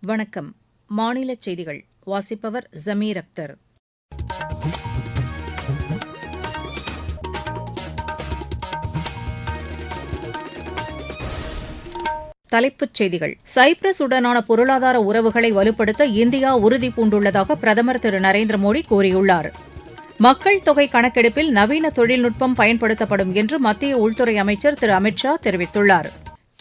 வணக்கம். மாநில செய்திகள். வாசிப்பவர் ஜமீர் அக்தர். தலைப்புச் செய்திகள். சைப்ரஸ் உடனான பொருளாதார உறவுகளை வலுப்படுத்த இந்தியா உறுதி பூண்டுள்ளதாக பிரதமர் திரு நரேந்திர மோடி கூறியுள்ளார். மக்கள் தொகை கணக்கெடுப்பில் நவீன தொழில்நுட்பம் பயன்படுத்தப்படும் என்று மத்திய உள்துறை அமைச்சர் திரு அமித் ஷா தெரிவித்துள்ளார்.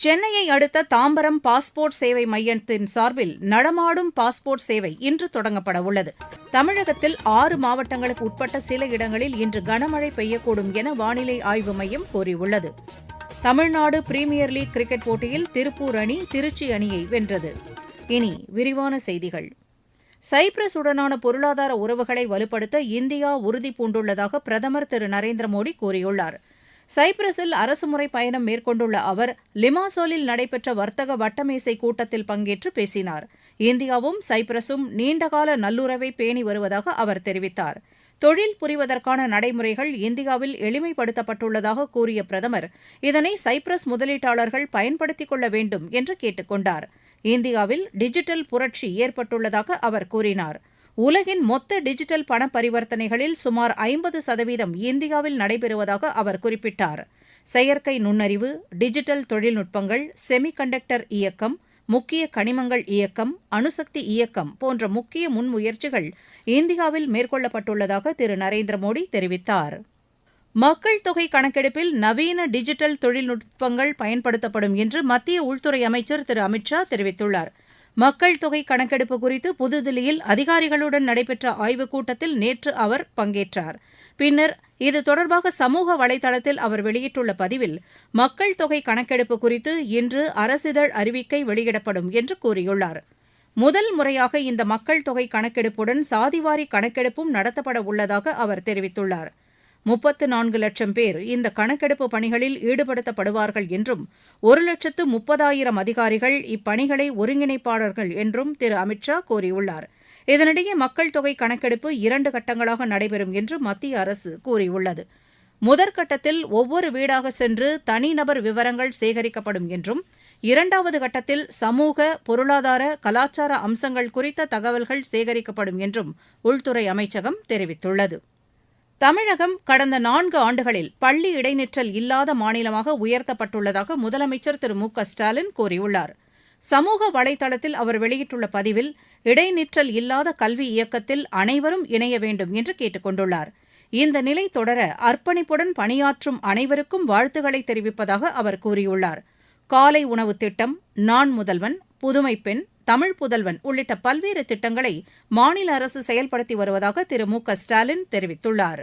சென்னையை அடுத்த தாம்பரம் பாஸ்போர்ட் சேவை மையத்தின் சார்பில் நடமாடும் பாஸ்போர்ட் சேவை இன்று தொடங்கப்பட உள்ளது. தமிழகத்தில் ஆறு மாவட்டங்களுக்கு உட்பட்ட சில இடங்களில் இன்று கனமழை பெய்யக்கூடும் என வானிலை ஆய்வு மையம் கூறியுள்ளது. தமிழ்நாடு பிரீமியர் லீக் கிரிக்கெட் போட்டியில் திருப்பூர் அணி திருச்சி அணியை வென்றது. இனி விரிவான செய்திகள். சைப்ரஸ் உடனான பொருளாதார உறவுகளை வலுப்படுத்த இந்தியா உறுதி பூண்டுள்ளதாக பிரதமர் திரு நரேந்திர மோடி கூறியுள்ளார். சைப்ரஸில் அரசுமுறை பயணம் மேற்கொண்டுள்ள அவர் லிமாசோலில் நடைபெற்ற வர்த்தக வட்டமேசை கூட்டத்தில் பங்கேற்று பேசினார். இந்தியாவும் சைப்ரஸும் நீண்டகால நல்லுறவை பேணி வருவதாக அவர் தெரிவித்தார். தொழில் புரிவதற்கான நடைமுறைகள் இந்தியாவில் எளிமைப்படுத்தப்பட்டுள்ளதாக கூறிய பிரதமர் இதனை சைப்ரஸ் முதலீட்டாளர்கள் பயன்படுத்திக் கொள்ள வேண்டும் என்று கேட்டுக் கொண்டார். இந்தியாவில் டிஜிட்டல் புரட்சி ஏற்பட்டுள்ளதாக அவர் கூறினார். உலகின் மொத்த டிஜிட்டல் பண பரிவர்த்தனைகளில் சுமார் ஐம்பது சதவீதம் இந்தியாவில் நடைபெறுவதாக அவர் குறிப்பிட்டார். செயற்கை நுண்ணறிவு டிஜிட்டல் தொழில்நுட்பங்கள் செமிகண்டக்டர் இயக்கம் முக்கிய கனிமங்கள் இயக்கம் அணுசக்தி இயக்கம் போன்ற முக்கிய முன்முயற்சிகள் இந்தியாவில் மேற்கொள்ளப்பட்டுள்ளதாக திரு. நரேந்திர மோடி தெரிவித்தார். மக்கள் தொகை கணக்கெடுப்பில் நவீன டிஜிட்டல் தொழில்நுட்பங்கள் பயன்படுத்தப்படும் என்று மத்திய உள்துறை அமைச்சர் திரு. அமித் ஷா தெரிவித்துள்ளார். மக்கள் தொகை கணக்கெடுப்பு குறித்து புதுதில்லியில் அதிகாரிகளுடன் நடைபெற்ற ஆய்வுக் கூட்டத்தில் நேற்று அவர் பங்கேற்றார். பின்னர் இது தொடர்பாக சமூக வலைதளத்தில் அவர் வெளியிட்டுள்ள பதிவில் மக்கள் தொகை கணக்கெடுப்பு குறித்து இன்று அரசிதழ் அறிவிக்கை வெளியிடப்படும் என்று கூறியுள்ளார். முதல் முறையாக இந்த மக்கள் தொகை கணக்கெடுப்புடன் சாதிவாரி கணக்கெடுப்பும் நடத்தப்பட உள்ளதாக அவர் தெரிவித்துள்ளார். முப்பத்து நான்கு லட்சம் பேர் இந்த கணக்கெடுப்பு பணிகளில் ஈடுபடுத்தப்படுவார்கள் என்றும் ஒரு லட்சத்து முப்பதாயிரம் அதிகாரிகள் இப்பணிகளை ஒருங்கிணைப்பாளர்கள் என்றும் திரு. அமித்ஷா கூறியுள்ளார். இதனிடையே மக்கள் தொகை கணக்கெடுப்பு இரண்டு கட்டங்களாக நடைபெறும் என்று மத்திய அரசு கூறியுள்ளது. முதற்கட்டத்தில் ஒவ்வொரு வீடாக சென்று தனிநபர் விவரங்கள் சேகரிக்கப்படும் என்றும் இரண்டாவது கட்டத்தில் சமூக பொருளாதார கலாச்சார அம்சங்கள் குறித்த தகவல்கள் சேகரிக்கப்படும் என்றும் உள்துறை அமைச்சகம் தெரிவித்துள்ளது. தமிழகம் கடந்த நான்கு ஆண்டுகளில் பள்ளி இடைநிற்றல் இல்லாத மாநிலமாக உயர்த்தப்பட்டுள்ளதாக முதலமைச்சர் திரு மு க ஸ்டாலின் கூறியுள்ளார். சமூக வலைதளத்தில் அவர் வெளியிட்டுள்ள பதிவில் இடைநிற்றல் இல்லாத கல்வி இயக்கத்தில் அனைவரும் இணைய வேண்டும் என்று கேட்டுக் கொண்டுள்ளார். இந்த நிலை தொடர அர்ப்பணிப்புடன் பணியாற்றும் அனைவருக்கும் வாழ்த்துக்களை தெரிவிப்பதாக அவர் கூறியுள்ளார். காலை உணவு திட்டம் நான் முதல்வன் புதுமை பெண் தமிழ் புதல்வன் உள்ளிட்ட பல்வேறு திட்டங்களை மாநில அரசு செயல்படுத்தி வருவதாக திரு மு க ஸ்டாலின் தெரிவித்துள்ளார்.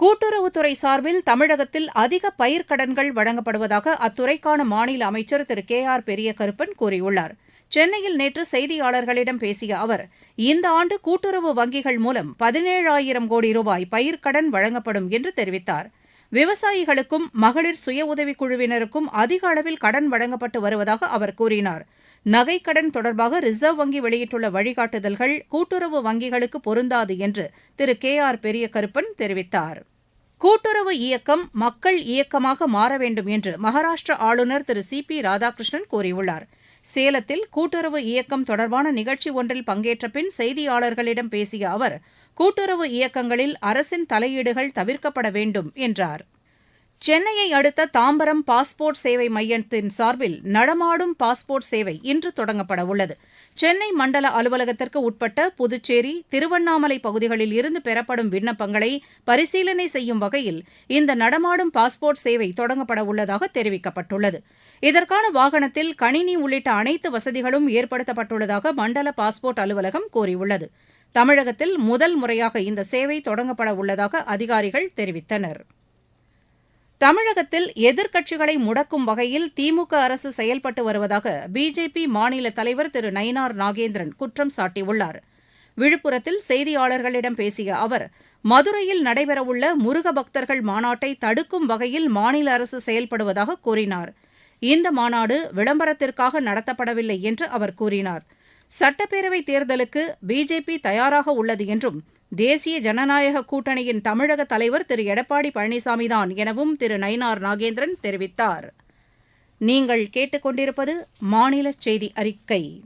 கூட்டுறவுத்துறை சார்பில் தமிழகத்தில் அதிக பயிர்க்கடன்கள் வழங்கப்படுவதாக அத்துறைக்கான மாநில அமைச்சர் திரு கே ஆர் பெரியகருப்பன் கூறியுள்ளார். சென்னையில் நேற்று செய்தியாளர்களிடம் பேசிய அவர் இந்த ஆண்டு கூட்டுறவு வங்கிகள் மூலம் பதினேழாயிரம் கோடி ரூபாய் பயிர்க்கடன் வழங்கப்படும் என்று தெரிவித்தார். விவசாயிகளுக்கும் மகளிர் சுய உதவிக் குழுவினருக்கும் அதிக அளவில் கடன் வழங்கப்பட்டு வருவதாக அவர் கூறினார். நகைக்கடன் தொடர்பாக ரிசர்வ் வங்கி வெளியிட்டுள்ள வழிகாட்டுதல்கள் கூட்டுறவு வங்கிகளுக்கு பொருந்தாது என்று திரு கே ஆர் பெரியகருப்பன் தெரிவித்தார். கூட்டுறவு இயக்கம் மக்கள் இயக்கமாக மாற வேண்டும் என்று மகாராஷ்டிர ஆளுநர் திரு சி பி ராதாகிருஷ்ணன் கூறியுள்ளார். சேலத்தில் கூட்டுறவு இயக்கம் தொடர்பான நிகழ்ச்சி ஒன்றில் பங்கேற்ற பின் செய்தியாளர்களிடம் பேசிய அவர் கூட்டுறவு இயக்கங்களில் அரசின் தலையீடுகள் தவிர்க்கப்பட வேண்டும் என்றார். சென்னையை அடுத்த தாம்பரம் பாஸ்போர்ட் சேவை மையத்தின் சார்பில் நடமாடும் பாஸ்போர்ட் சேவை இன்று தொடங்கப்பட உள்ளது. சென்னை மண்டல அலுவலகத்திற்கு உட்பட்ட புதுச்சேரி திருவண்ணாமலை பகுதிகளில் இருந்து பெறப்படும் விண்ணப்பங்களை பரிசீலனை செய்யும் வகையில் இந்த நடமாடும் பாஸ்போர்ட் சேவை தொடங்கப்பட உள்ளதாக தெரிவிக்கப்பட்டுள்ளது. இதற்கான வாகனத்தில் கணினி உள்ளிட்ட அனைத்து வசதிகளும் ஏற்படுத்தப்பட்டுள்ளதாக மண்டல பாஸ்போர்ட் அலுவலகம் கூறியுள்ளது. தமிழகத்தில் முதல் முறையாக இந்த சேவை தொடங்கப்பட உள்ளதாக அதிகாரிகள் தெரிவித்தனர். தமிழகத்தில் எதிர்க்கட்சிகளை முடக்கும் வகையில் திமுக அரசு செயல்பட்டு வருவதாக பிஜேபி மாநில தலைவர் திரு நயினார் நாகேந்திரன் குற்றம் சாட்டியுள்ளார். விழுப்புரத்தில் செய்தியாளர்களிடம் பேசிய அவர் மதுரையில் நடைபெறவுள்ள முருக பக்தர்கள் மாநாட்டை தடுக்கும் வகையில் மாநில அரசு செயல்படுவதாக கூறினார். இந்த மாநாடு விளம்பரத்திற்காக நடத்தப்படவில்லை என்று அவர் கூறினார். சட்டப்பேரவைத் தேர்தலுக்கு பிஜேபி தயாராக உள்ளது என்றும் தேசிய ஜனநாயக கூட்டணியின் தமிழக தலைவர் திரு. எடப்பாடி பழனிசாமிதான் எனவும் திரு. நயினார் நாகேந்திரன் தெரிவித்தார். நீங்கள் கேட்டுக்கொண்டிருப்பது மாநில செய்தி அறிக்கை.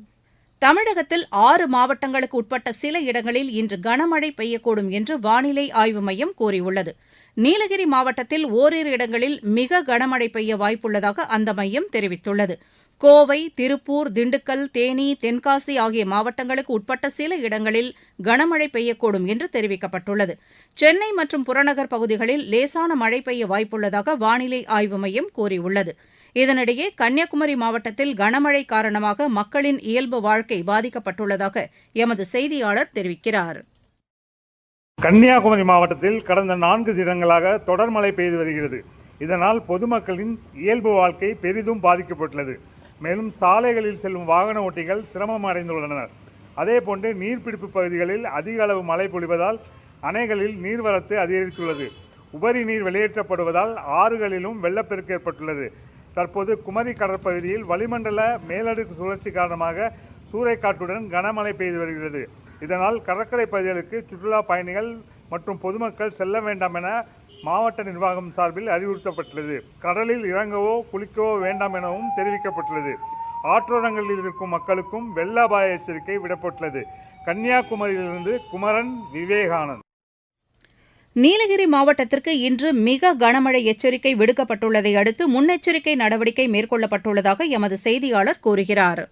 தமிழகத்தில் ஆறு மாவட்டங்களுக்கு உட்பட்ட சில இடங்களில் இன்று கனமழை பெய்யக்கூடும் என்று வானிலை ஆய்வு மையம் கூறியுள்ளது. நீலகிரி மாவட்டத்தில் ஓரிரு இடங்களில் மிக கனமழை பெய்ய வாய்ப்புள்ளதாக அந்த மையம் தெரிவித்துள்ளது. கோவை திருப்பூர் திண்டுக்கல் தேனி தென்காசி ஆகிய மாவட்டங்களுக்கு உட்பட்ட சில இடங்களில் கனமழை பெய்யக்கூடும் என்று தெரிவிக்கப்பட்டுள்ளது. சென்னை மற்றும் புறநகர் பகுதிகளில் லேசான மழை பெய்ய வாய்ப்புள்ளதாக வானிலை ஆய்வு மையம் கூறியுள்ளது. இதனிடையே கன்னியாகுமரி மாவட்டத்தில் கனமழை காரணமாக மக்களின் இயல்பு வாழ்க்கை பாதிக்கப்பட்டுள்ளதாக எமது செய்தியாளர் தெரிவிக்கிறார். கன்னியாகுமரி மாவட்டத்தில் கடந்த நான்கு தினங்களாக தொடர் மழை பெய்து வருகிறது. இதனால் பொதுமக்களின் இயல்பு வாழ்க்கை பெரிதும் பாதிக்கப்பட்டுள்ளது. மேலும் சாலைகளில் செல்லும் வாகன ஓட்டிகள் சிரமம் அடைந்துள்ளனர். அதேபோன்று நீர்பிடிப்பு பகுதிகளில் அதிக அளவு மழை பொழிவதால் அணைகளில் நீர்வரத்து அதிகரித்துள்ளது. உபரி நீர் வெளியேற்றப்படுவதால் ஆறுகளிலும் வெள்ளப்பெருக்கு ஏற்பட்டுள்ளது. தற்போது குமரி கடற்பகுதியில் வளிமண்டல மேலடுக்கு சுழற்சி காரணமாக சூறைக்காற்றுடன் கனமழை பெய்து வருகிறது. இதனால் கடற்கரை பகுதிகளுக்கு சுற்றுலா பயணிகள் மற்றும் பொதுமக்கள் செல்ல வேண்டாம் என மாவட்ட நிர்வாகம் சார்பில் அறிவுறுத்தப்பட்டுள்ளது. கடலில் இறங்கவோ குளிக்கவோ வேண்டாம் எனவும் தெரிவிக்கப்பட்டுள்ளது. ஆற்றோரங்களில் இருக்கும் மக்களுக்கும் வெள்ள அபாய எச்சரிக்கை விடப்பட்டுள்ளது. கன்னியாகுமரியிலிருந்து குமரன் விவேகானந்த். நீலகிரி மாவட்டத்திற்கு இன்று மிக கனமழை எச்சரிக்கை விடுக்கப்பட்டுள்ளதை அடுத்து முன்னெச்சரிக்கை நடவடிக்கை மேற்கொள்ளப்பட்டுள்ளதாக எமது செய்தியாளர் கூறுகிறார்.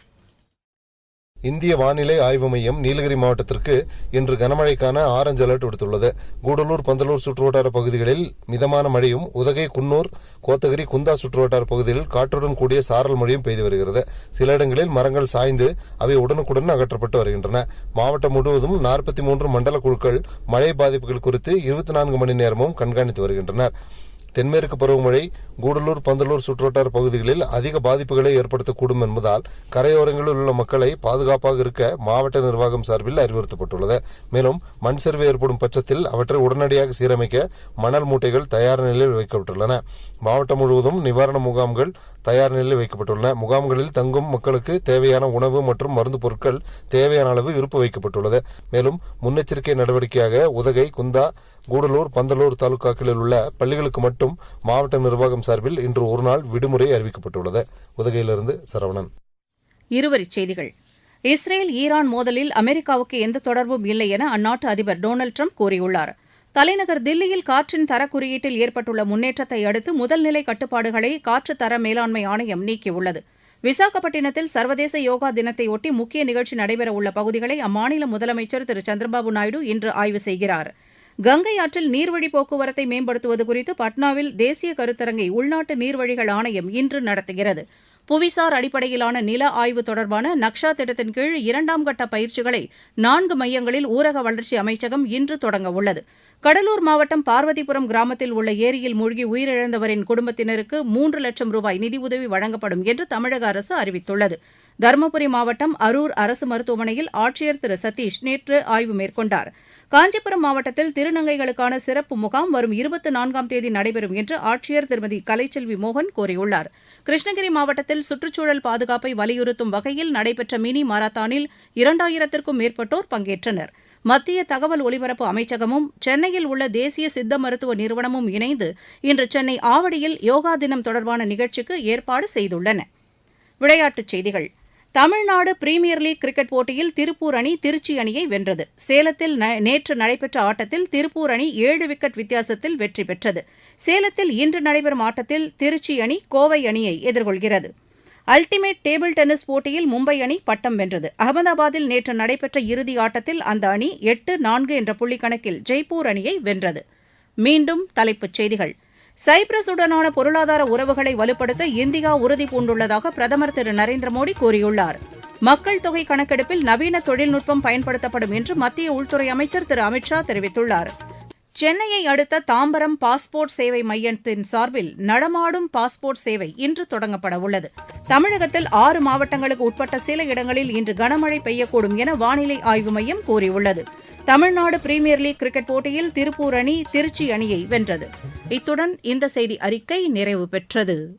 இந்திய வானிலை ஆய்வு மையம் நீலகிரி மாவட்டத்திற்கு இன்று கனமழைக்கான ஆரஞ்சு அலர்ட் விடுத்துள்ளது. கூடலூர் பந்தலூர் சுற்றுவட்டார பகுதிகளில் மிதமான மழையும் உதகை குன்னூர் கோத்தகிரி குந்தா சுற்றுவட்டார பகுதிகளில் காற்றுடன் கூடிய சாரல் மழையும் பெய்து வருகிறது. சில இடங்களில் மரங்கள் சாய்ந்து அவை உடனுக்குடன் அகற்றப்பட்டு வருகின்றன. மாவட்டம் முழுவதும் நாற்பத்தி மூன்று மண்டல குழுக்கள் மழை பாதிப்புகள் குறித்து இருபத்தி நான்கு மணி நேரமும் கண்காணித்து வருகின்றனர். தென்மேற்கு பருவமழை கூடலூர் பந்தலூர் சுற்றுவட்டார பகுதிகளில் அதிக பாதிப்புகளை ஏற்படுத்தக்கூடும் என்பதால் கரையோரங்களில் உள்ள மக்களை பாதுகாப்பாக இருக்க மாவட்ட நிர்வாகம் சார்பில் அறிவுறுத்தப்பட்டுள்ளது. மேலும் மண் சரிவு ஏற்படும் பட்சத்தில் அவற்றை உடனடியாக சீரமைக்க மணல் மூட்டைகள் தயார் நிலையில் வைக்கப்பட்டுள்ளன. மாவட்டம் முழுவதும் நிவாரண முகாம்கள் தயார் நிலையில் வைக்கப்பட்டுள்ளன முகாம்களில் தங்கும் மக்களுக்கு தேவையான உணவு மற்றும் மருந்து பொருட்கள் தேவையான அளவு இருப்பு வைக்கப்பட்டுள்ளது. மேலும் முன்னெச்சரிக்கை நடவடிக்கையாக உதகை குந்தா கூடலூர் பந்தலூர் தாலுகாக்களில் உள்ள பள்ளிகளுக்கு மட்டும் மாவட்ட நிர்வாகம் சார்பில் இன்று ஒருநாள் விடுமுறை அறிவிக்கப்பட்டுள்ளது. உதகையிலிருந்து சரவணன். இருவரிச் செய்திகள். இஸ்ரேல் ஈரான் மோதலில் அமெரிக்காவுக்கு எந்த தொடர்பும் இல்லை என அந்நாட்டு அதிபர் டொனால்டு ட்ரம்ப் கூறியுள்ளார். தலைநகர் தில்லியில் காற்றின் தரக்குறியீட்டில் ஏற்பட்டுள்ள முன்னேற்றத்தை அடுத்து முதல்நிலை கட்டுப்பாடுகளை காற்று தர மேலாண்மை ஆணையம் நீக்கியுள்ளது. விசாகப்பட்டினத்தில் சர்வதேச யோகா தினத்தையொட்டி முக்கிய நிகழ்ச்சி நடைபெறவுள்ள பகுதிகளை அம்மாநில முதலமைச்சர் திரு. சந்திரபாபு நாயுடு இன்று ஆய்வு செய்கிறார். கங்கை ஆற்றில் நீர்வழி போக்குவரத்தை மேம்படுத்துவது குறித்து பாட்னாவில் தேசிய கருத்தரங்கை உள்நாட்டு நீர்வழிகள் ஆணையம் இன்று நடத்துகிறது. புவிசார் அடிப்படையிலான நில ஆய்வு தொடர்பான நக்ஷா திட்டத்தின் கீழ் இரண்டாம் கட்ட பயிற்சிகளை நான்கு மையங்களில் ஊரக வளர்ச்சி அமைச்சகம் இன்று தொடங்கவுள்ளது கடலூர் மாவட்டம் பார்வதிபுரம் கிராமத்தில் உள்ள ஏரியில் மூழ்கி உயிரிழந்தவரின் குடும்பத்தினருக்கு மூன்று லட்சம் ரூபாய் நிதியுதவி வழங்கப்படும் என்று தமிழக அரசு அறிவித்துள்ளது. தருமபுரி மாவட்டம் அரூர் அரசு மருத்துவமனையில் ஆட்சியர் திரு சதீஷ் நேற்று ஆய்வு மேற்கொண்டார். காஞ்சிபுரம் மாவட்டத்தில் திருநங்கைகளுக்கான சிறப்பு முகாம் வரும் இருபத்தி நான்காம் தேதி நடைபெறும் என்று ஆட்சியர் திருமதி கலைச்செல்வி மோகன் கூறியுள்ளார். கிருஷ்ணகிரி மாவட்டத்தில் சுற்றுச்சூழல் பாதுகாப்பை வலியுறுத்தும் வகையில் நடைபெற்ற மினி மாரத்தானில் இரண்டாயிரத்திற்கும் மேற்பட்டோர் பங்கேற்றனர். மத்திய தகவல் ஒலிபரப்பு அமைச்சகமும் சென்னையில் உள்ள தேசிய சித்த மருத்துவ நிறுவனமும் இணைந்து இன்று சென்னை ஆவடியில் யோகா தினம் தொடர்பான நிகழ்ச்சிக்கு ஏற்பாடு செய்துள்ளன. விளையாட்டுச் செய்திகள். தமிழ்நாடு பிரீமியர் லீக் கிரிக்கெட் போட்டியில் திருப்பூர் அணி திருச்சி அணியை வென்றது. சேலத்தில் நேற்று நடைபெற்ற ஆட்டத்தில் திருப்பூர் அணி ஏழு விக்கெட் வித்தியாசத்தில் வெற்றி பெற்றது. சேலத்தில் இன்று நடைபெறும் ஆட்டத்தில் திருச்சி அணி கோவை அணியை எதிர்கொள்கிறது. அல்டிமேட் டேபிள் டென்னிஸ் போட்டியில் மும்பை அணி பட்டம் வென்றது. அகமதாபாத்தில் நேற்று நடைபெற்ற இறுதி ஆட்டத்தில் அந்த அணி எட்டு நான்கு என்ற புள்ளிக்கணக்கில் ஜெய்ப்பூர் அணியை வென்றது. மீண்டும் தலைப்புச் செய்திகள். சைப்ரஸுடனான பொருளாதார உறவுகளை வலுப்படுத்த இந்தியா உறுதி பூண்டுள்ளதாக பிரதமர் திரு நரேந்திர மோடி கூறியுள்ளார். மக்கள் தொகை கணக்கெடுப்பில் நவீன தொழில்நுட்பம் பயன்படுத்தப்படும் என்று மத்திய உள்துறை அமைச்சர் திரு அமித் ஷா தெரிவித்துள்ளார். சென்னையை அடுத்த தாம்பரம் பாஸ்போர்ட் சேவை மையத்தின் சார்பில் நடமாடும் பாஸ்போர்ட் சேவை இன்று தொடங்கப்பட உள்ளது. தமிழகத்தில் ஆறு மாவட்டங்களுக்கு உட்பட்ட சில இடங்களில் இன்று கனமழை பெய்யக்கூடும் என வானிலை ஆய்வு மையம் கூறியுள்ளது. தமிழ்நாடு பிரீமியர் லீக் கிரிக்கெட் போட்டியில் திருப்பூர் அணி திருச்சி அணியை வென்றது. இத்துடன் இந்த செய்தி அறிக்கை நிறைவு பெற்றது.